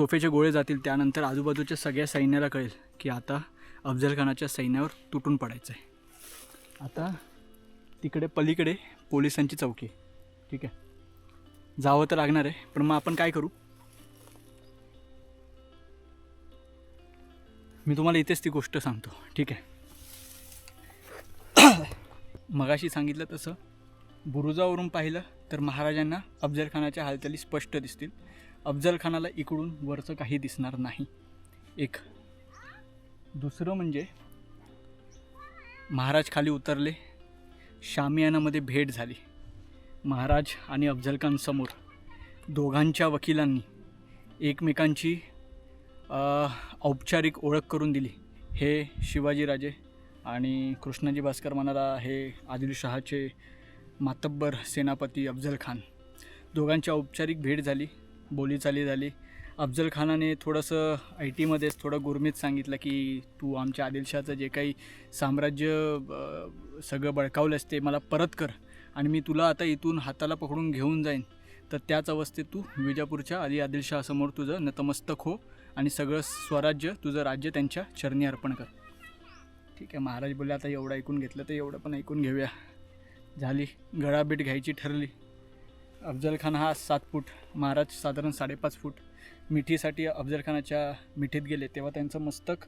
तोफेचे गोळे जातील त्यानंतर आजूबाजूच्या सगळ्या सैन्याला कळेल की आता अफजल खानाच्या सैन्यावर तुटून पडायचं आहे आता तिकडे पलीकडे पोलिसांची चौकी ठीक आहे? जावं तर लागणार आहे पण मग आपण काय करू? मी तुम्हाला इथेच ती गोष्ट सांगतो. ठीक आहे? मगाशी सांगितलं तसं. बुरुजावरून पाहिलं तर महाराजांना अफजलखानाच्या हालचाली स्पष्ट दिसतील. अफजल खानाला इकडून वरचं काही दिसणार नाही. एक. दुसरं म्हणजे महाराज खाली उतरले. शामियानामध्ये भेट झाली. महाराज आणि अफजल दोघांच्या वकिलांनी एकमेकांची औपचारिक ओळख करून दिली. हे शिवाजीराजे आणि कृष्णाजी भास्कर म्हणाला हे आदिलशहाचे मातब्बर सेनापती अफजल खान दोघांची औपचारिक भेट झाली. बोलीचाली झाली. अफजल खानाने थोडंसं आय टीमध्येच थोडं गुरमीत सांगितलं की तू आमच्या आदिलशाहचं जे काही साम्राज्य सगळं बळकावलंस ते मला परत कर आणि मी तुला आता इथून हाताला पकडून घेऊन जाईन. तर त्याच अवस्थेत तू विजापूरच्या आदी आदिलशहासमोर तुझं नतमस्तक हो आणि सगळं स्वराज्य तुझं राज्य त्यांच्या चरणी अर्पण कर. ठीक आहे महाराज बोलले आता एवढं ऐकून घेतलं तर एवढं पण ऐकून घेऊया. झाली गळाबीट घ्यायची ठरली. अफजलखान हा सात फूट महाराज साधारण साडेपाच फूट मिठीसाठी अफजलखानाच्या मिठीत गेले तेव्हा त्यांचं मस्तक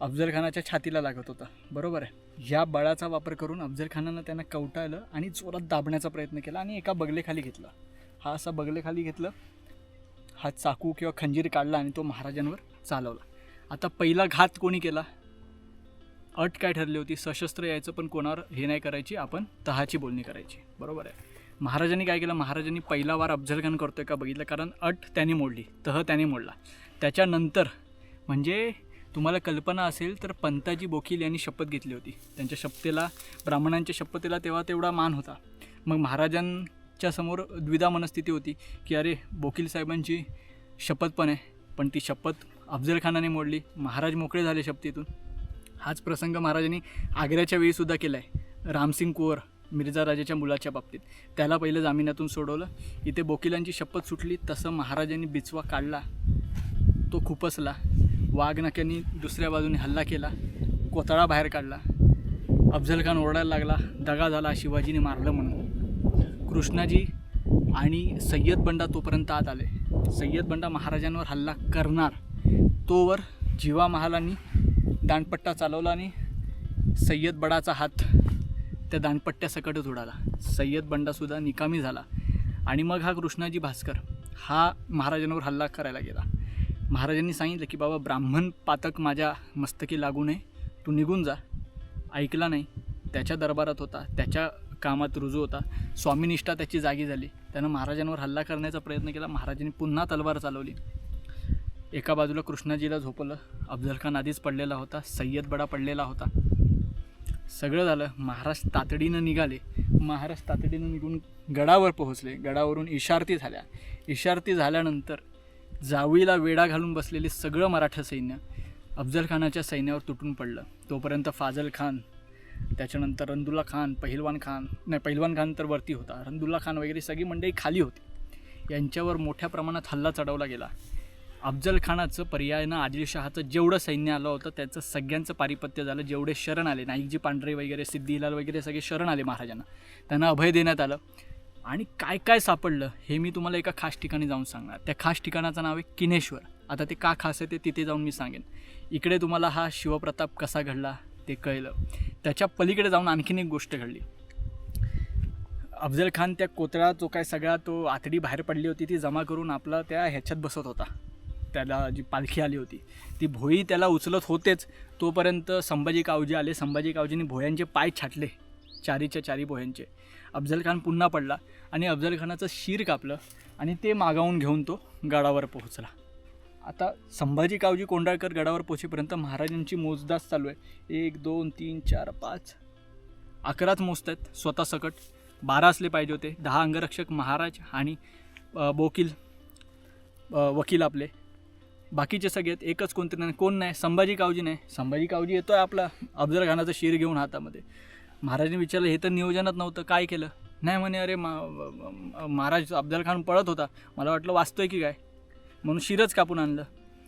अफजलखानाच्या छातीला लागत होतं. बरोबर आहे? ह्या बळाचा वापर करून अफजलखानानं त्यांना कवटाळलं आणि जोरात दाबण्याचा प्रयत्न केला आणि एका बगलेखाली घेतला. हा असा बगलेखाली घेतलं हा चाकू किंवा खंजीर काढला आणि तो महाराजांवर चालवला. आता पहिला घात कोणी केला? अट काय ठरली होती? सशस्त्र यायचं पण कोणावर हे नाही करायची आपण तहाची बोलणी करायची. बरोबर आहे? महाराजांनी काय केलं? महाराजांनी पहिला वार अफजलखान करतो करतोय का बघितलं? कारण अट त्याने मोडली तह त्याने मोडला. त्याच्यानंतर म्हणजे तुम्हाला कल्पना असेल तर पंताजी बोकील यांनी शपथ घेतली होती. त्यांच्या शपथेला ब्राह्मणांच्या शपथेला तेव्हा तेवढा मान होता. मग महाराजांच्या समोर द्विधा मनस्थिती होती की अरे बोकील साहेबांची शपथ पण आहे पण ती शपथ अफजलखानाने मोडली. महाराज मोकळे झाले शपथेतून. हाच प्रसंग महाराजांनी आग्र्याच्या वेळीसुद्धा केला आहे रामसिंग कुवर मिर्झा राजाच्या मुलाच्या बाबतीत. त्याला पहिलं जामिनातून सोडवलं. इथे बोकिलांची शपथ सुटली तसं महाराजांनी बिचवा काढला. तो खुपसला. वाघनक्यांनी दुसऱ्या बाजूने हल्ला केला. कोतळा बाहेर काढला. अफजल खान ओरडायला लागला दगा झाला शिवाजीने मारलं म्हणून. कृष्णाजी आणि सय्यद बंडा तोपर्यंत आत आले. सय्यद बंडा महाराजांवर हल्ला करणार. तोवर जीवा महालांनी दांडपट्टा चालवला आणि सय्यद बडाचा हात त्या दानपट्ट्यासकटच उडाला. सय्यद बंडासुद्धा निकामी झाला. आणि मग हा कृष्णाजी भास्कर हा महाराजांवर हल्ला करायला गेला. महाराजांनी सांगितलं की बाबा ब्राह्मण पातक माझ्या मस्तकी लागू नये. तू निघून जा. ऐकला नाही. त्याच्या दरबारात होता. त्याच्या कामात रुजू होता. स्वामीनिष्ठा त्याची जागी झाली. त्यानं महाराजांवर हल्ला करण्याचा प्रयत्न केला. महाराजांनी पुन्हा तलवार चालवली. एका बाजूला कृष्णाजीला झोपलं अफजल खान आधीच पडलेला होता. सय्यद बडा पडलेला होता. सगळं झालं. महाराज तातडीनं निघाले. महाराज तातडीनं निघून गडावर पोहोचले. गडावरून इशारती झाल्या. इशारती झाल्यानंतर जावीला वेढा घालून बसलेले सगळं मराठा सैन्य अफजलखानाच्या सैन्यावर तुटून पडलं. तोपर्यंत फाजल खान त्याच्यानंतर रंदुल्ला खान पहिलवान खान नाही पहिलवान खान तर वरती होता. रंदुल्ला खान वगैरे सगळी मंडळी खाली होती. यांच्यावर मोठ्या प्रमाणात हल्ला चढवला गेला. अफजल खानाचं पर्यायानं आदिलशहाचं जेवढं सैन्य आलं होतं त्याचं सगळ्यांचं पारिपत्य झालं जेवढे शरण आले नाईकजी पांढरे वगैरे सिद्धिलाल वगैरे सगळे शरण आले महाराजांना. त्यांना अभय देण्यात आलं. आणि काय काय सापडलं हे मी तुम्हाला एका खास ठिकाणी जाऊन सांगणार. त्या खास ठिकाणाचं नाव आहे किनेश्वर. आता ते का खास आहे ते तिथे जाऊन मी सांगेन. इकडे तुम्हाला हा शिवप्रताप कसा घडला ते कळलं. त्याच्या पलीकडे जाऊन आणखीन एक गोष्ट घडली. अफजल खान त्या कोतळा जो काय सगळा तो आतडी बाहेर पडली होती ती जमा करून आपला त्या ह्याच्यात बसत होता. त्याला जी पालखी आली होती ती भोई त्याला उचलत होतेच. तोपर्यंत संभाजी कावजी आले. संभाजी कावजीने भोयांचे पाय छाटले चारीच्या चारी भोयांचे. अफजल खान पुन्हा पडला आणि अफजल खानाचं शिर कापलं आणि ते मागावून घेऊन तो गडावर पोहोचला. आता संभाजी कावजी कोंडाळकर गडावर पोचेपर्यंत महाराजांची मोजदास चालू आहे. एक दोन तीन चार पाच. अकराच मोजत आहेत स्वतः सकट. बारा असले पाहिजे होते. दहा अंगरक्षक महाराज आणि बोकील वकील आपले. बाकीचे सगळेत एकच कोणते नाही. कोण नाही? संभाजी कावजी नाही. संभाजी कावजी येतोय आपला. अफजल खानाचा शिर घेऊन हातामध्ये. महाराजांनी विचारलं हे तर नियोजनात नव्हतं. काय केलं? नाही म्हणे अरे मा महाराज अफजल खान पळत होता. मला वाटलं वाचतोय की काय? म्हणून शिरच कापून आणलं.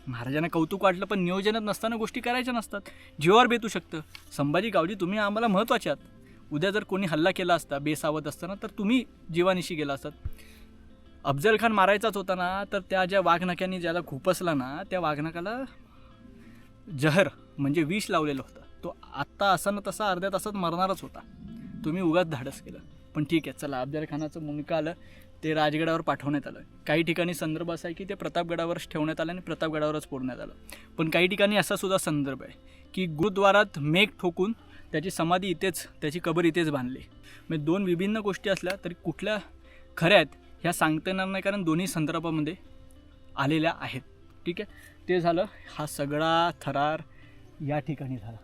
महाराजांना कौतुक वाटलं पण नियोजनात नसताना गोष्टी करायच्या नसतात. जीवावर बेतू शकतं. संभाजी गावजी तुम्ही आम्हाला महत्त्वाचे आहात. उद्या जर कोणी हल्ला केला असता बेसावत असताना तर तुम्ही जीवानिशी गेला असतात. अफजल खान मारायचाच होता ना तर त्या ज्या वाघनक्यांनी ज्याला खुपसला ना त्या वाघनकाला जहर म्हणजे विष लावलेलं होतं. तो आत्ता असा ना तसा अर्ध्या तासात मरणारच होता. तुम्ही उगाच धाडस केलं. पण ठीक आहे चला अफजल खानाचं मुंडकं आलं ते राजगडावर पाठवण्यात आलं. काही ठिकाणी संदर्भ असा आहे की ते प्रतापगडावरच ठेवण्यात आलं आणि प्रतापगडावरच फोडण्यात आलं. पण काही ठिकाणी असा सुद्धा संदर्भ आहे की गुरुद्वारात मेघ ठोकून त्याची समाधी इथेच त्याची कबर इथेच बांधली. म्हणजे दोन विभिन्न गोष्टी असल्या तरी कुठल्या खऱ्या आहेत ह्या सांगता येणार नाही कारण दोन्ही संदर्भामध्ये आलेल्या आहेत. ठीक आहे? ते झालं हा सगळा थरार या ठिकाणी झाला.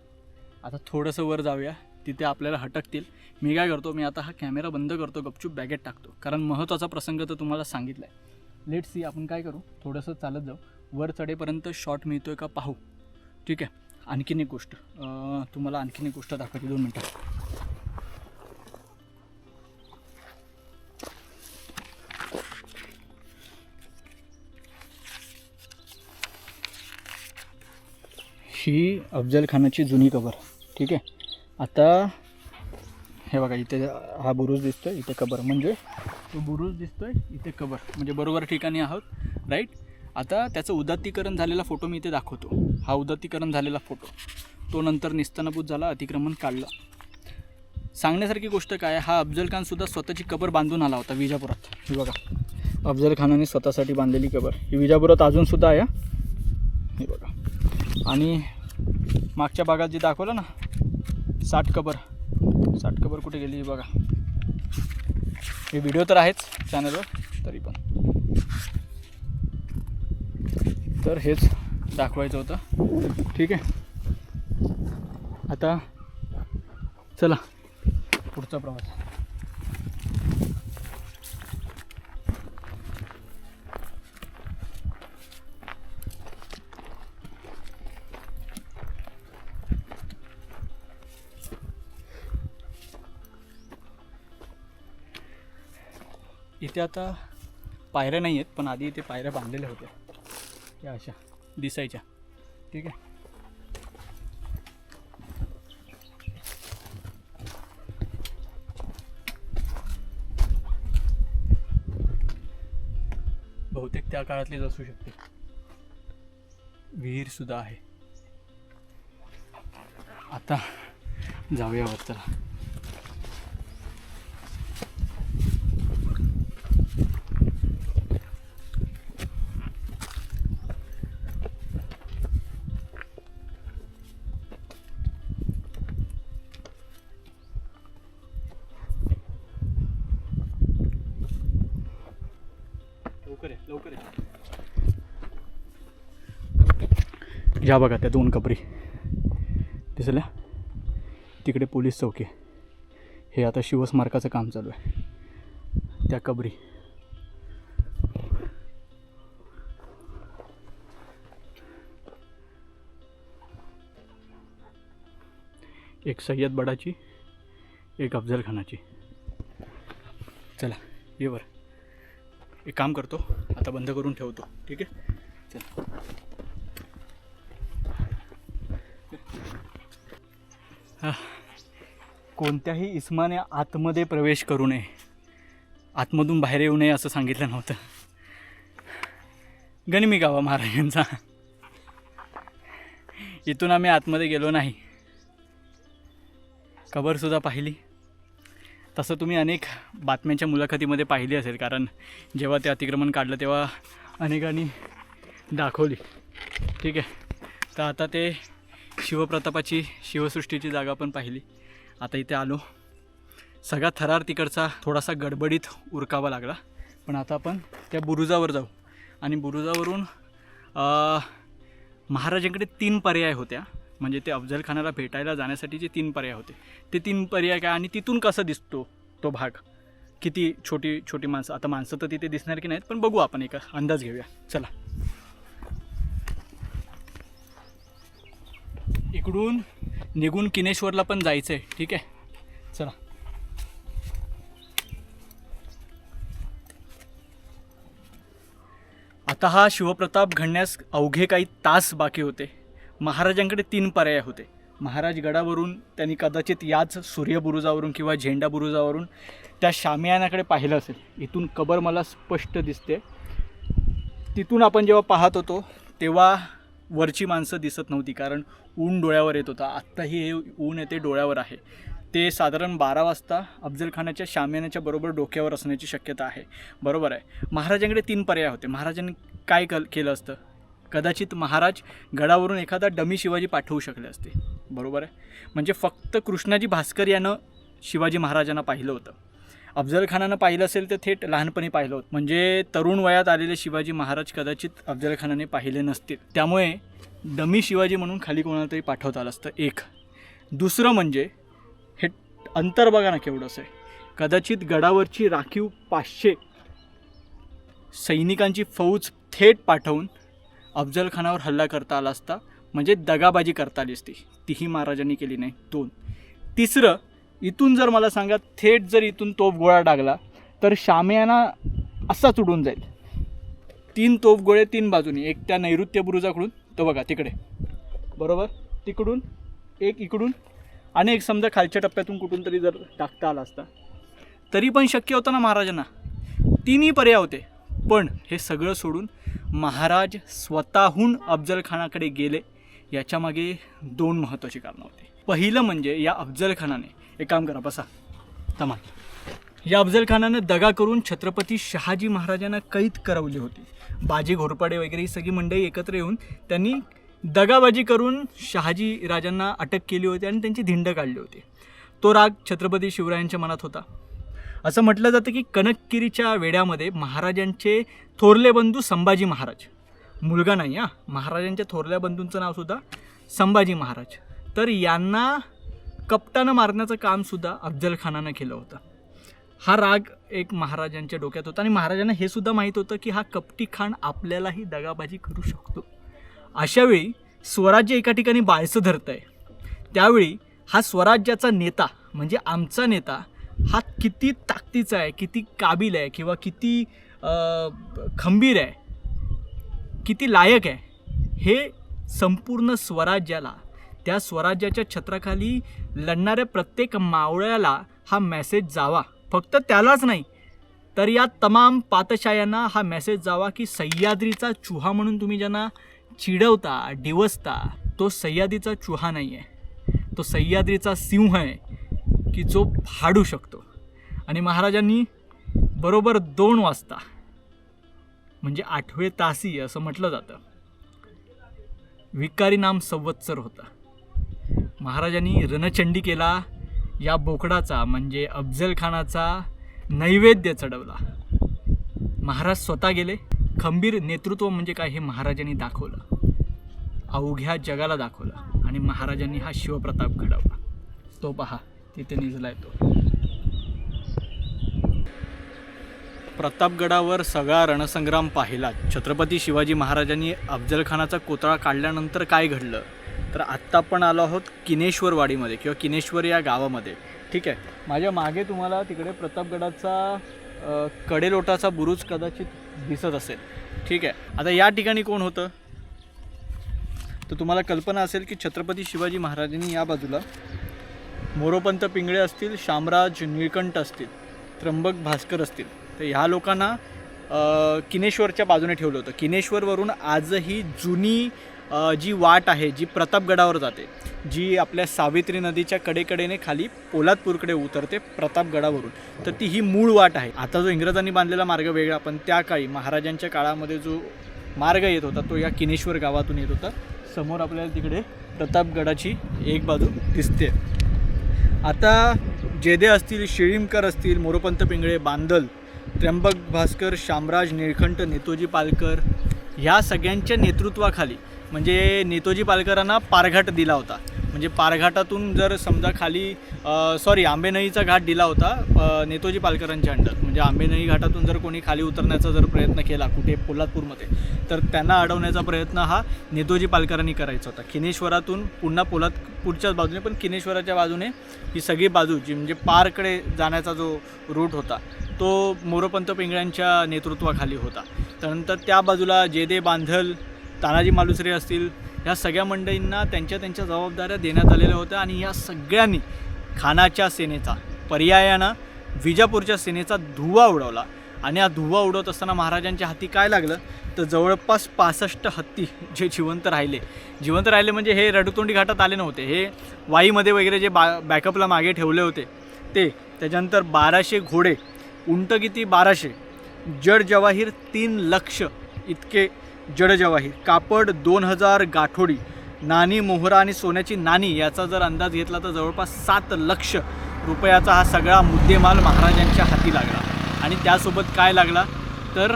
आता थोडंसं वर जाऊया. तिथे आपल्याला हटकतील. मी काय करतो मी आता हा कॅमेरा बंद करतो गपचूप बॅगेत टाकतो. कारण महत्त्वाचा प्रसंग तर तुम्हाला सांगितला आहे लेट सी आपण काय करू? थोडंसं चालत जाऊ. वर चढेपर्यंत शॉट आहे का पाहू. ठीक आहे? आणखीन एक गोष्ट. तुम्हाला आणखीन एक गोष्ट दाखवते. दोन मिनटं. ही अफजल खानाची जुनी कबर. ठीक आहे? आता हे बघा इथे हा बुरुज दिसतोय इथे कबर. म्हणजे तो बुरुज दिसतोय इथे कबर. म्हणजे बरोबर ठिकाणी आहोत राईट आता त्याचं उदात्तीकरण झालेला फोटो मी इथे दाखवतो. हा उदात्तीकरण झालेला फोटो. तो नंतर निस्तनाभूत झाला अतिक्रमण काढलं. सांगण्यासारखी गोष्ट काय हा अफजल स्वतःची कबर बांधून आला होता विजापुरात. हे बघा. अफजल खानाने स्वतःसाठी बांधलेली कबर. ही विजापुरात अजूनसुद्धा आहे हे बघा. आणि मागच्या भागात जे दाखवलं ना साठ कबर. साठ कबर कुठे गेली बघा. हे व्हिडिओ तर आहेच चॅनलवर तरी पण. तर हेच दाखवायचं होतं. ठीक आहे. आता चला पुढचा प्रवास. इथे आता पायऱ्या नाही आहेत पण आधी इथे पायऱ्या बांधलेल्या होत्या. त्या अशा दिसायच्या. ठीक आहे. बहुतेक त्या काळातलीच असू शकते. विहीर सुद्धा आहे. आता जाऊया वर ह्या बघा त्या दोन कबरी. दिसल्या? तिकडे पोलीस चौकी हे आता शिवस्मारकाचं काम चालू आहे. त्या कबरी. एक सय्यद बडाची एक अफजल खानाची. चला ये बरं एक काम करतो आता बंद करून ठेवतो. ठीक आहे? चला. कोणत्याही इस्माने आतमध्ये प्रवेश करू नये. आतमधून बाहेर येऊ नये असं सांगितलं नव्हतं. गणमी गावा महाराजांचा. इथून आम्ही आतमध्ये गेलो नाही. कबरसुद्धा पाहिली. तसं तुम्ही अनेक बातम्यांच्या मुलाखतीमध्ये पाहिली असेल कारण जेव्हा ते अतिक्रमण काढलं तेव्हा अनेकांनी दाखवली. ठीक आहे. तर आता ते शिवप्रतापाची शिवसृष्टीची जागा पण पाहिली. आता इथे आलो. सगळा थरार तिकडचा थोडासा गडबडीत उरकावा लागला. पण आता आपण त्या बुरुजावर जाऊ. आणि बुरुजावरून महाराजांकडे तीन पर्याय होत्या. म्हणजे ते अफजल खानाला भेटायला जाण्यासाठी जे तीन पर्याय होते. ते तीन पर्याय काय आणि तिथून कसा दिसतो तो भाग? किती छोटी छोटी माणसं? आता माणसं तर तिथे दिसणार की नाहीत पण बघू आपण एक अंदाज घेऊया. चला. इकडून निघून किनेश्वरला पण जायचं आहे ठीक आहे? चला. आता हा शिवप्रताप घडण्यास अवघे काही तास बाकी होते. महाराजांकडे तीन पर्याय होते. महाराज गडावरून त्यांनी कदाचित याच सूर्यबुरुजावरून किंवा झेंडा बुरुजावरून त्या शामियानाकडे पाहिलं असेल. इथून कबर मला स्पष्ट दिसते. तिथून आपण जेव्हा पाहत होतो तेव्हा वरची माणसं दिसत नव्हती कारण ऊन डोळ्यावर येत होता. आत्ताही हे ऊन येते डोळ्यावर आहे. ते साधारण बारा वाजता अफजल खानाच्या शामियानाच्या बरोबर डोक्यावर असण्याची शक्यता आहे. बरोबर आहे. महाराजांकडे तीन पर्याय होते. महाराजांनी काय कल केलं असतं? कदाचित महाराज गडावरून एखादा डमी शिवाजी पाठवू शकले असते. बरोबर आहे. म्हणजे फक्त कृष्णाजी भास्कर यानं शिवाजी महाराजांना पाहिलं होतं. अफजल खानानं पाहिलं असेल तर थेट लहानपणी पाहिलं होतं. म्हणजे तरुण वयात आलेले शिवाजी महाराज कदाचित अफजल खानाने पाहिले नसतील. त्यामुळे डमी शिवाजी म्हणून खाली कोणाला तरी पाठवता आलं असतं. एक. दुसरं म्हणजे हे अंतर बघा ना केवढंच आहे. कदाचित गडावरची राखीव पाचशे सैनिकांची फौज थेट पाठवून अफजल खानावर हल्ला करता आला असता म्हणजे दगाबाजी करता आली असती. तीही महाराजांनी केली नाही. दोन. तिसरं इथून जर मला सांगा थेट जर इथून तोफ गोळा टाकला तर शामियाना असाच उडून जाईल. तीन तोफ गोळे तीन बाजूनी एक त्या नैऋत्य बुरुजाकडून तो बघा तिकडे. बरोबर? तिकडून एक इकडून आणि एक समजा खालच्या टप्प्यातून कुठून तरी जर टाकता आला असता तरी पण शक्य होतं ना महाराजांना? तिन्ही पर्याय होते. पण हे सगळं सोडून महाराज स्वतःहून अफजल खानाकडे गेले याच्यामागे दोन महत्त्वाची कारणं होती. पहिलं म्हणजे या अफजल खानाने एक काम करा बसा. तमाल. या अफजल खानानं दगा करून छत्रपती शहाजी महाराजांना कैद करवली होती. बाजी घोरपाडे वगैरे ही सगळी मंडळी एकत्र येऊन त्यांनी दगाबाजी करून शहाजी राजांना अटक केली होती आणि त्यांची धिंड काढली होती. तो राग छत्रपती शिवरायांच्या मनात होता. असं म्हटलं जातं की कनकगिरीच्या वेड्यामध्ये महाराजांचे थोरले बंधू संभाजी महाराज. मुलगा नाही हां. महाराजांच्या थोरल्या बंधूंचं नावसुद्धा संभाजी महाराज. तर यांना कपटानं मारण्याचं कामसुद्धा अफजल खानानं केलं होतं. हा राग एक महाराजांच्या डोक्यात होता आणि महाराजांना हे सुद्धा माहीत होतं की हा कपटी खान आपल्यालाही दगाबाजी करू शकतो. अशावेळी स्वराज्य एका ठिकाणी बाळसं धरतं आहे त्यावेळी हा स्वराज्याचा नेता म्हणजे आमचा नेता हा किती ताकदीचा आहे किती काबिल आहे किंवा किती खंबीर आहे किती लायक आहे हे संपूर्ण स्वराज्याला त्या स्वराज्याच्या छत्राखाली लढणाऱ्या प्रत्येक मावळ्याला हा मेसेज जावा. फक्त त्यालाच नाही तर या तमाम पातशायांना हा मेसेज जावा की सह्याद्रीचा चुहा म्हणून तुम्ही ज्यांना चिडवता डिवसता तो सह्याद्रीचा चुहा नाही आहे तो सह्याद्रीचा सिंह आहे की जो फाडू शकतो. आणि महाराजांनी बरोबर दोन वाजता म्हणजे आठवे तासी असं म्हटलं जातं. विकारी नाम संवत्सर होता. महाराजांनी रणचंडी केला या बोकडाचा म्हणजे अफजल खानाचा नैवेद्य चढवला. महाराज स्वतः गेले खंबीर नेतृत्व म्हणजे काय हे महाराजांनी दाखवलं. अवघ्या जगाला दाखवलं आणि महाराजांनी हा शिवप्रताप घडवला. तो पहा तिथे निजलाय तो. प्रतापगडावर सगळा रणसंग्राम पाहिला. छत्रपती शिवाजी महाराजांनी अफजलखानाचा कोतळा काढल्यानंतर काय घडलं? तर आत्ता आपण आलो आहोत किनेश्वरवाडीमध्ये किंवा किनेश्वर या गावामध्ये. ठीक आहे? माझ्या मागे तुम्हाला तिकडे प्रतापगडाचा कडेलोटाचा बुरुज कदाचित दिसत असेल. ठीक आहे? आता या ठिकाणी कोण होतं? तर तुम्हाला कल्पना असेल की छत्रपती शिवाजी महाराजांनी या बाजूला मोरोपंत पिंगळे असतील शामराज निळकंठ असतील त्र्यंबक भास्कर असतील. तर ह्या लोकांना किनेश्वरच्या बाजूने ठेवलं होतं. किनेश्वरवरून आजही जुनी जी वाट आहे जी प्रतापगडावर जाते जी आपल्या सावित्री नदीच्या कडेकडेने खाली पोलादपूरकडे उतरते प्रतापगडावरून. तर ती ही मूळ वाट आहे. आता जो इंग्रजांनी बांधलेला मार्ग वेगळा पण त्या काळी महाराजांच्या काळामध्ये जो मार्ग येत होता तो या किनेश्वर गावातून येत होता. समोर आपल्याला तिकडे प्रतापगडाची एक बाजू दिसते. आता जेदे असतील शिळीमकर असतील मोरोपंत पिंगळे बांदल त्र्यंबक भास्कर शामराज निळखंट नेतोजी पालकर ह्या सगळ्यांच्या नेतृत्वाखाली म्हणजे नेतोजी पालकरांना पारघाट दिला होता. म्हणजे पारघाटातून जर समजा खाली सॉरी आंबेनळीचा घाट दिला होता नेतोजी पालकरांच्या अंडर. म्हणजे आंबेनळी घाटातून जर कोणी खाली उतरण्याचा जर प्रयत्न केला कुठे पोलादपूरमध्ये तर त्यांना अडवण्याचा प्रयत्न हा नेतोजी पालकरांनी करायचा होता. किनेश्वरातून पुन्हा पोलादपूरच्याच बाजूने पण किनेश्वराच्या बाजूने ही सगळी बाजू जी म्हणजे पारकडे जाण्याचा जो रूट होता तो मोरोपंत पिंगळ्यांच्या नेतृत्वाखाली होता. त्यानंतर त्या बाजूला जेदे बांधल तानाजी मालुसरे असतील ह्या सगळ्या मंडळींना त्यांच्या त्यांच्या जबाबदाऱ्या देण्यात आलेल्या होत्या आणि या सगळ्यांनी खानाच्या सेनेचा पर्यायानं विजापूरच्या सेनेचा धुवा उडवला. आणि हा धुवा उडवत असताना महाराजांच्या हाती काय लागलं? तर जवळपास पासष्ट हत्ती जे जिवंत राहिले. जिवंत राहिले म्हणजे हे रडतोंडी घाटात आले नव्हते. हे वाईमध्ये वगैरे जे बा बॅकअपला मागे ठेवले होते ते त्याच्यानंतर बाराशे घोडे उंट किती बाराशे जड जवाहीर तीन लक्ष इतके जडजवाहीर कापड दोन हजार गाठोडी नाणी मोहरा आणि सोन्याची नाणी याचा जर अंदाज घेतला तर जवळपास सात लक्ष रुपयाचा हा सगळा मुद्देमाल महाराजांच्या हाती लागला. आणि त्यासोबत काय लागला? तर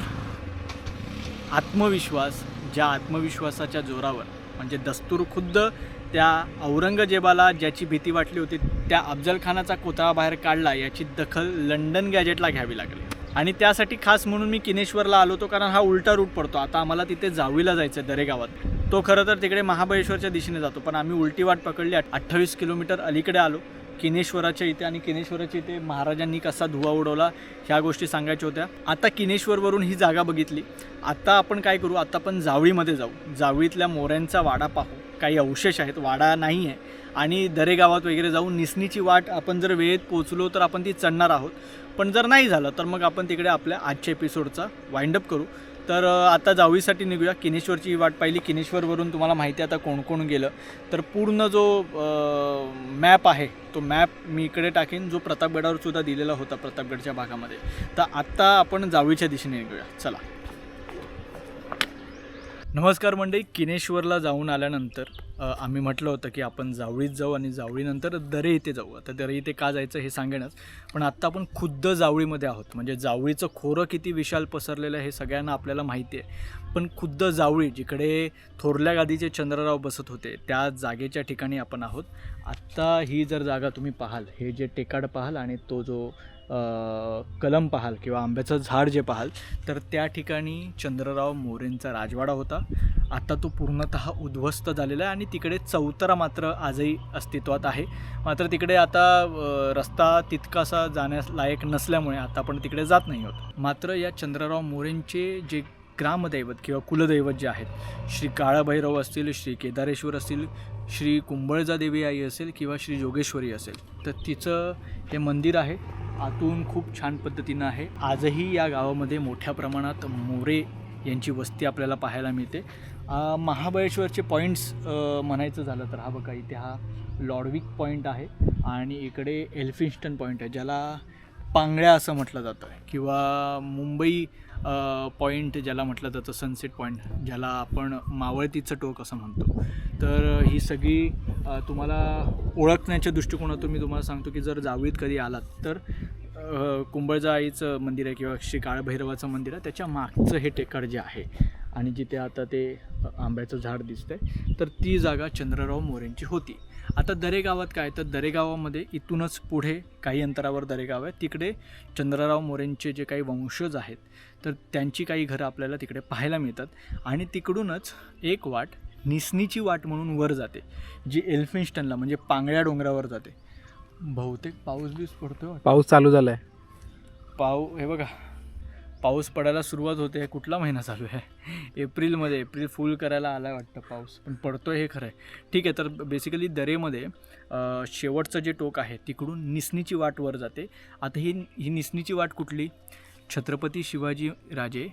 आत्मविश्वास ज्या आत्मविश्वासाच्या जोरावर म्हणजे दस्तूर खुद्द त्या औरंगजेबाला ज्याची भीती वाटली होती त्या अफजलखानाचा कोतळा बाहेर काढला याची दखल लंडन गॅजेटला घ्यावी लागली. आणि त्यासाठी खास म्हणून मी किनेश्वरला आलो होतो कारण हा उलटा रूट पडतो. आता आम्हाला तिथे जावीला जायचं आहे दरेगावात. तो खरं तर तिकडे महाबळेश्वरच्या दिशेने जातो पण आम्ही उलटी वाट पकडली अठ्ठावीस किलोमीटर अलीकडे आलो. किनेश्वराच्या इथे आणि किनेश्वराच्या इथे महाराजांनी कसा धुवा उडवला ह्या गोष्टी सांगायच्या होत्या. आता किनेश्वरवरून ही जागा बघितली. आता आपण काय करू आता आपण जावळीमध्ये जाऊ. जावळीतल्या मोऱ्यांचा वाडा पाहू. काही अवशेष आहेत वाडा नाही आहे आणि दरेगावात वगैरे जाऊन निसणीची वाट आपण जर वेळेत पोचलो तर आपण ती चढणार आहोत. पण जर नाही झालं तर मग आपण तिकडे आपल्या आजच्या एपिसोडचा वाइंडअप करू. तर आता जावळीसाठी निघूया. किनेश्वरची ही वाट पाहिली. किनेश्वरवरून तुम्हाला माहिती आता कोण कोण गेलं. तर पूर्ण जो मॅप आहे तो मॅप मी इकडे टाकेन. जो प्रतापगडावर सुद्धा दिलेला होता प्रतापगडच्या भागामध्ये. तर आत्ता आपण जावळीच्या दिशेने निघूया. चला. नमस्कार मंडळी किनेश्वरला जाऊन आल्यानंतर आम्ही म्हटलं होतं की आपण जावळीत जाऊ आणि जावळीनंतर दरे इथे जाऊ. आता दरे इथे का जायचं हे सांगेनच पण आत्ता आपण खुद्द जावळीमध्ये आहोत. म्हणजे जावळीचं खोरं किती विशाल पसरलेलं आहे हे सगळ्यांना आपल्याला माहिती आहे. पण खुद्द जावळी जिकडे थोरल्या गादीचे चंद्रराव बसत होते त्या जागेच्या ठिकाणी आपण आहोत. आत्ता ही जर जागा तुम्ही पाहाल हे जे टेकाड पाहाल आणि तो जो कलम पाहाल किंवा आंब्याचं झाड जे पाहाल तर त्या ठिकाणी चंद्रराव मोरेंचा राजवाडा होता. आता तो पूर्णतः उद्ध्वस्त झालेला आहे आणि तिकडे चौतरा मात्र आजही अस्तित्वात आहे. मात्र तिकडे आता रस्ता तितकासा जाण्यास लायक नसल्यामुळे आता आपण तिकडे जात नाही आहोत. मात्र या चंद्रराव मोरेंचे जे ग्रामदैवत किंवा कुलदैवत जे आहेत श्री काळाभैरव असतील श्री केदारेश्वर असतील श्री कुंभळजा देवी आई असेल किंवा श्री जोगेश्वरी असेल तर तिचं हे मंदिर आहे. आतून खूप छान पद्धतीनं आहे. आजही या गावामध्ये मोठ्या प्रमाणात मोरे यांची वस्ती आपल्याला पाहायला मिळते. महाबळेश्वरचे पॉईंट्स म्हणायचं झालं तर हा बघा इथे हा लॉडविक पॉईंट आहे आणि इकडे एल्फिन्स्टन पॉईंट आहे ज्याला पांगळ्या असं म्हटलं जातं किंवा मुंबई पॉईंट ज्याला म्हटलं जातं सनसेट पॉईंट ज्याला आपण मावळतीचं टोक असं म्हणतो. तर ही सगळी तुम्हाला ओळखण्याच्या दृष्टिकोनातून मी तुम्हाला सांगतो की जर जावळीत कधी आलात तर अ, कुंभळजा आईचं मंदिर आहे किंवा श्री काळभैरवाचं मंदिर आहे त्याच्या मागचं हे टेकड जे आहे. आणि जिथे आता ते आंब्याचं झाड दिसतंय तर ती जागा चंद्रराव मोरेंची होती. आता दरेगावात काय? तर दरेगावामध्ये इथूनच पुढे काही अंतरावर दरेगाव आहे. तिकडे चंद्रराव मोरेंचे जे काही वंशज आहेत तर त्यांची काही घरं आपल्याला तिकडे पाहायला मिळतात. आणि तिकडूनच एक वाट निसनीची वाट म्हणून वर जाते जी एल्फिन्स्टनला म्हणजे पांगळ्या डोंगरावर जाते. बहुतेक पाऊस बीस पडतो पाऊस चालू झालाय. पाऊ हे बघा. पाऊस पडायला सुरुवात होते. कुठला महिना चालू आहे? एप्रिलमध्ये एप्रिल फुल करायला आला वाटतं पाऊस. पण पडतोय हे खरं आहे ठीक आहे तर बेसिकली दरेमध्ये शेवटचं जे टोक आहे तिकडून निसनीची वाट वर जाते. आता ही ही निसनीची वाट कुठली? छत्रपती शिवाजी राजे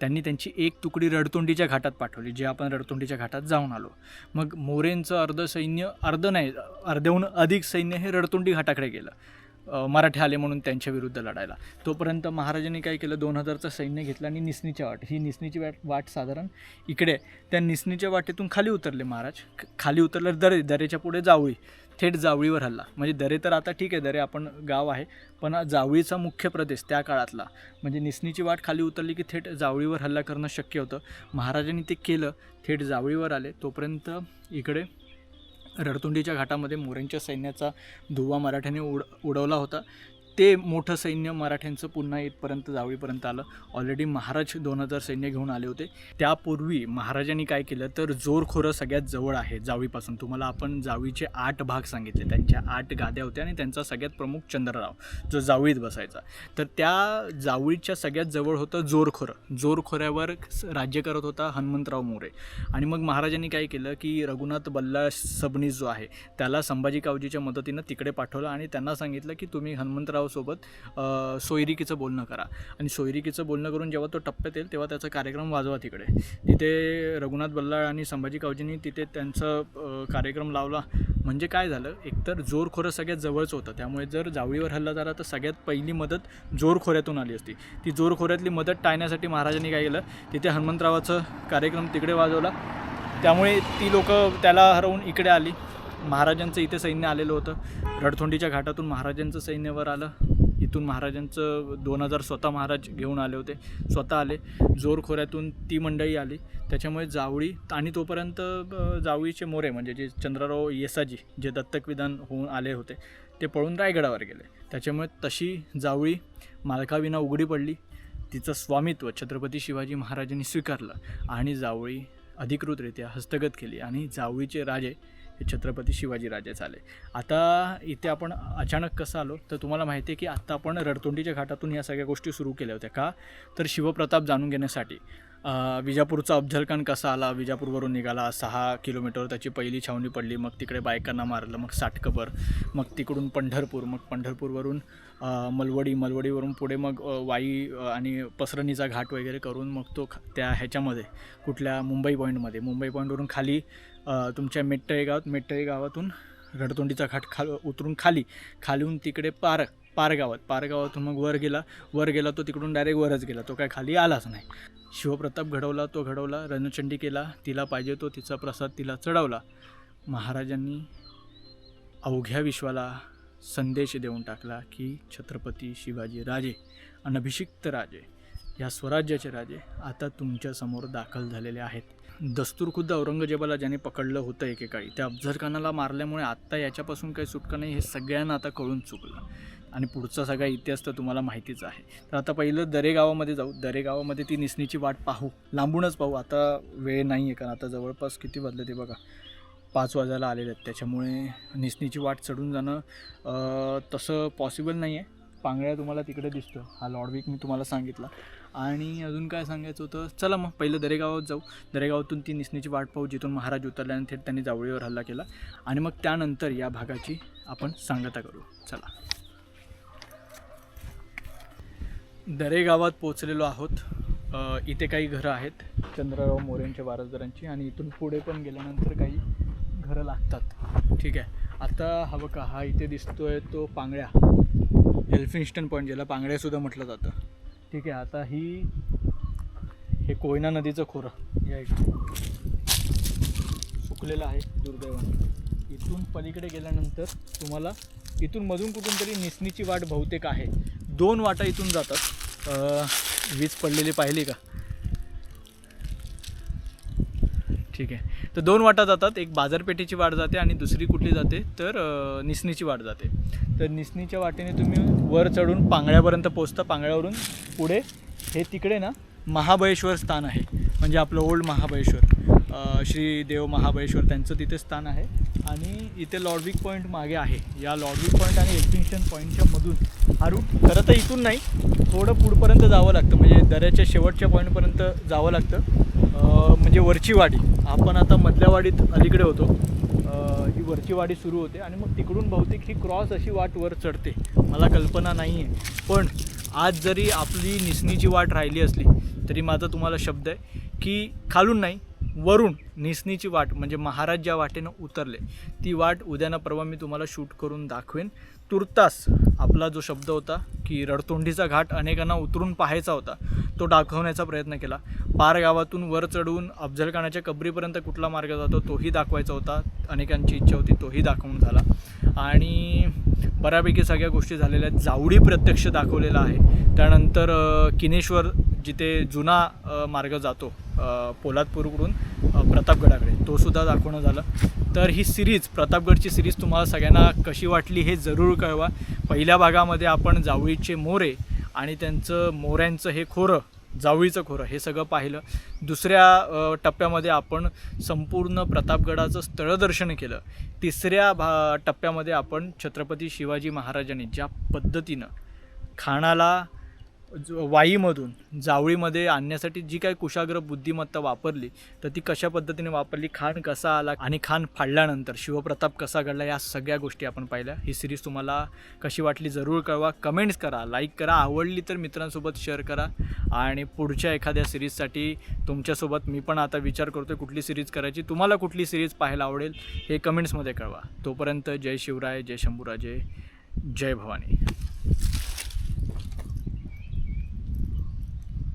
त्यांनी त्यांची एक तुकडी रडतोंडीच्या घाटात पाठवली जे आपण रडतोंडीच्या घाटात जाऊन आलो. मग मोरेंचं अर्ध सैन्य अर्ध नाही अर्ध्याहून अधिक सैन्य हे रडतोंडी घाटाकडे गेलं. मराठे मराठी आले म्हणून त्यांच्या विरुद्ध लढायला. तोपर्यंत महाराजांनी काय केलं? दोन हजारचं सैन्य घेतलं आणि निसणीच्या वाट ही निसणीची वाट वाट साधारण इकडे त्या निसणीच्या वाटेतून खाली उतरले महाराज. खाली उतरले दरे दरेच्या पुढे जावळी थेट जावळीवर हल्ला. म्हणजे दरे तर आता ठीक आहे दरे आपण गाव आहे पण जावळीचा मुख्य प्रदेश त्या काळातला. म्हणजे निसणीची वाट खाली उतरली की थेट जावळीवर हल्ला करणं शक्य होतं. महाराजांनी ते केलं थेट जावळीवर आले. तोपर्यंत इकडे रडतुंडीच्या घाटामध्ये मोऱ्यांच्या सैन्याचा धुवा मराठ्याने उड उडवला होता. ते मोठं सैन्य मराठ्यांचं पुन्हा इथपर्यंत जावळीपर्यंत आलं. ऑलरेडी महाराज दोन हजार सैन्य घेऊन आले होते. त्यापूर्वी महाराजांनी काय केलं तर जोरखोरं सगळ्यात जवळ आहे जावीपासून तुम्हाला आपण जावीचे आठ भाग सांगितले. त्यांच्या आठ गाद्या होत्या आणि त्यांचा सगळ्यात प्रमुख चंद्रराव जो जावळीत बसायचा. तर त्या जावळीच्या सगळ्यात जवळ होतं जोरखोरं. जोरखोऱ्यावर स- राज्य करत होता हनुमंतराव मोरे. आणि मग महाराजांनी काय केलं की रघुनाथ बल्ला सबनीस जो आहे त्याला संभाजी कावजीच्या मदतीनं तिकडे पाठवलं आणि त्यांना सांगितलं की तुम्ही हनुमंतराव अ, सोयरिकीचं बोलणं करा. आणि सोयरिकीचं बोलणं करून जेव्हा तो टप्प्यात येईल तेव्हा त्याचा कार्यक्रम वाजवा तिकडे. तिथे रघुनाथ बल्लाळ आणि संभाजी कावजींनी तिथे त्यांचं कार्यक्रम लावला. म्हणजे काय झालं? एकतर जोरखोरं सगळ्यात जवळच होतं. त्यामुळे जर जावळीवर हल्ला झाला तर सगळ्यात पहिली मदत जोरखोऱ्यातून आली असती. ती जोरखोऱ्यातली मदत टाळण्यासाठी महाराजांनी काय केलं? तिथे हनुमंतरावाचं कार्यक्रम तिकडे वाजवला. त्यामुळे ती लोकं त्याला हरवून इकडे आली. महाराजांचं इथे सैन्य आलेलं होतं. रडथोंडीच्या घाटातून महाराजांचं सैन्यवर आलं. इथून महाराजांचं दोन हजार स्वतः महाराज घेऊन आले होते. स्वतः आले. जोरखोऱ्यातून ती मंडळी आली. त्याच्यामुळे जावळी आणि तोपर्यंत जावळीचे मोरे म्हणजे जे चंद्रराव येसाजी जे दत्तक विधान होऊन आले होते ते पळून रायगडावर गेले. त्याच्यामुळे तशी जावळी मालकाविना उघडी पडली. तिचं स्वामित्व छत्रपती शिवाजी महाराजांनी स्वीकारलं आणि जावळी अधिकृतरित्या हस्तगत केली आणि जावळीचे राजे हे छत्रपती शिवाजीराजेच आले आता इथे आपण अचानक कसं आलो तर तुम्हाला माहिती आहे की आत्ता आपण रडतोंडीच्या घाटातून या सगळ्या गोष्टी सुरू केल्या होत्या का? तर शिवप्रताप जाणून घेण्यासाठी. विजापूरचा अफजलखान कसा आला? विजापूरवरून निघाला सहा किलोमीटर त्याची पहिली छावणी पडली मग तिकडे बायकांना मारलं मग साठकबर मग तिकडून पंढरपूर मग पंढरपूरवरून मलवडी मलवडीवरून पुढे मग वाई आणि पसरणीचा घाट वगैरे करून मग तो ख- त्या ह्याच्यामध्ये कुठल्या मुंबई पॉईंटमध्ये मुंबई पॉईंटवरून खाली तुमच्या मेट्टळे गावात मेट्टळे गावातून रडतोंडीचा घाट खाल उतरून खाली खालीहून तिकडे पार पारगावात. पारगावातून मग वर गेला वर गेला तो तिकडून डायरेक्ट वरच गेला. तो काय खाली आलाच नाही. शिवप्रताप घडवला तो घडवला रणचंडी केला तिला पाहिजे तो तिचा प्रसाद तिला चढवला. महाराजांनी अवघ्या विश्वाला संदेश देऊन टाकला की छत्रपती शिवाजी राजे अनभिषिक्त राजे या स्वराज्याचे राजे आता तुमच्यासमोर दाखल झालेले आहेत. दस्तूर खुद्द औरंगजेबाला ज्याने पकडलं होतं एकेकाळी त्या अफजल खानाला मारल्यामुळे आत्ता याच्यापासून काही सुटका नाही हे सगळ्यांना आता कळून चुकलं. आणि पुढचा सगळा इतिहास तर तुम्हाला माहितीच आहे. तर आता पहिलं दरे गावामध्ये जाऊ. दरे गावामध्ये ती निसणीची वाट पाहू. लांबूनच पाहू. आता वेळ नाही आहे कारण आता जवळपास किती वाजले ते बघा. पाच वाजायला आलेले आहेत. त्याच्यामुळे निसणीची वाट चढून जाणं तसं पॉसिबल नाही आहे पांगळ्या तुम्हाला तिकडे दिसतो हा लॉडविक मी तुम्हाला सांगितला. आणि अजून काय सांगायचं होतं? चला मग पहिलं दरेगावात जाऊ. दरेगावातून ती निसणीची वाट पाहू जिथून महाराज उतरल्याने थेट त्यांनी जावळीवर हल्ला केला. आणि मग त्यानंतर या भागाची आपण सांगता करू. चला. दरेगावात पोचलेलो आहोत. इथे काही घरं आहेत चंद्रराव मोरेंच्या वारसदारांची आणि इथून पुढे पण गेल्यानंतर काही घरं लागतात. ठीक आहे. आता हा बघा हा इथे दिसतोय तो पांगळ्या. एल्फिन्स्टन पॉईंट ज्याला पांगळ्यासुद्धा म्हटलं जातं. ठीक आहे आता ही हे कोयना नदीचं खोरं. या इकडे सुकलेलं आहे दुर्दैवाने. इथून पलीकडे गेल्यानंतर तुम्हाला इथून मधून कुठून तरी निसणीची वाट बहुतेक आहे. दोन वाटा इथून जातात. वीज पडलेली पाहिली का? ठीक आहे. तर दोन वाटा जातात. एक बाजारपेठेची वाट जाते आणि दुसरी कुठली जाते? तर निसणीची वाट जाते. तर निसणीच्या वाटेने तुम्ही वर चढून पांगळ्यापर्यंत पोचता पांगळ्यावरून पुढे हे तिकडे ना महाबळेश्वर स्थान आहे. म्हणजे आपलं ओल्ड महाबळेश्वर. श्री देव महाबळेश्वर त्यांचं तिथे स्थान आहे. आणि इथे लॉर्डविक पॉईंट मागे आहे. या लॉर्डविक पॉईंट आणि एल्फिंग्टन पॉईंटच्या मधून हा रूट खरं तर इथून नाही थोडं पुढपर्यंत जावं लागतं. म्हणजे दऱ्याच्या शेवटच्या पॉईंटपर्यंत जावं लागतं. म्हणजे वरची वाडी आपण आता मधल्या वाडीत अलीकडे होतो. ही वरची वाडी सुरू होते आणि मग तिकडून बहुतेक ही क्रॉस अशी वाट वर चढते. मला कल्पना नाही आहे पण आज जरी आपली निसणीची वाट राहिली असली तरी माझा तुम्हाला शब्द आहे की खालून नाही वरून निसणीची वाट म्हणजे महाराज ज्या वाटेनं उतरले ती वाट उद्याना परवा मी तुम्हाला शूट करून दाखवेन. तुर्तास आपला जो शब्द होता की रडतोंडीचा घाट अनेकांना उतरून पाहायचा होता तो दाखवण्याचा प्रयत्न केला. पार गावातून वर चढून अफजलखानाच्या कबरीपर्यंत कुठला मार्ग जातो तोही दाखवायचा होता. अनेकांची इच्छा होती तोही दाखवून झाला. आणि बऱ्यापैकी सगळ्या गोष्टी झालेल्या आहेत. जावडी प्रत्यक्ष दाखवलेला आहे. त्यानंतर किनेश्वर जिथे जुना मार्ग जातो पोलादपूरकडून प्रतापगडाकडे. तो सुद्धा दाखवणं झालं. तर ही सिरीज प्रतापगडची सिरीज तुम्हाला सगळ्यांना कशी वाटली हे जरूर कळवा. पहिल्या भागामध्ये आपण जावळीचे मोरे आणि त्यांचं मोऱ्यांचं हे खोरं जावळीचं खोरं हे सगळं पाहिलं. दुसऱ्या टप्प्यामध्ये आपण संपूर्ण प्रतापगडाचं स्थळदर्शन केलं. तिसऱ्या भा टप्प्यामध्ये आपण छत्रपती शिवाजी महाराजांनी ज्या पद्धतीनं खाणाला वाईमधून जावळीमध्ये आणण्यासाठी जी काही कुशाग्र बुद्धिमत्ता वापरली तर ती कशा पद्धतीने वापरली खान कसा आला आणि खान फाडल्यानंतर शिवप्रताप कसा घडला या सगळ्या गोष्टी आपण पाहिल्या. ही सिरीज तुम्हाला कशी वाटली जरूर कळवा. कमेंट्स करा लाईक करा आवडली तर मित्रांसोबत शेअर करा. आणि पुढच्या एखाद्या सिरीजसाठी तुमच्यासोबत मी पण आता विचार करतो कुठली सिरीज करायची तुम्हाला कुठली सिरीज पाहायला आवडेल हे कमेंट्समध्ये कळवा. तोपर्यंत जय शिवराय जय शंभूराजे जय भवानी.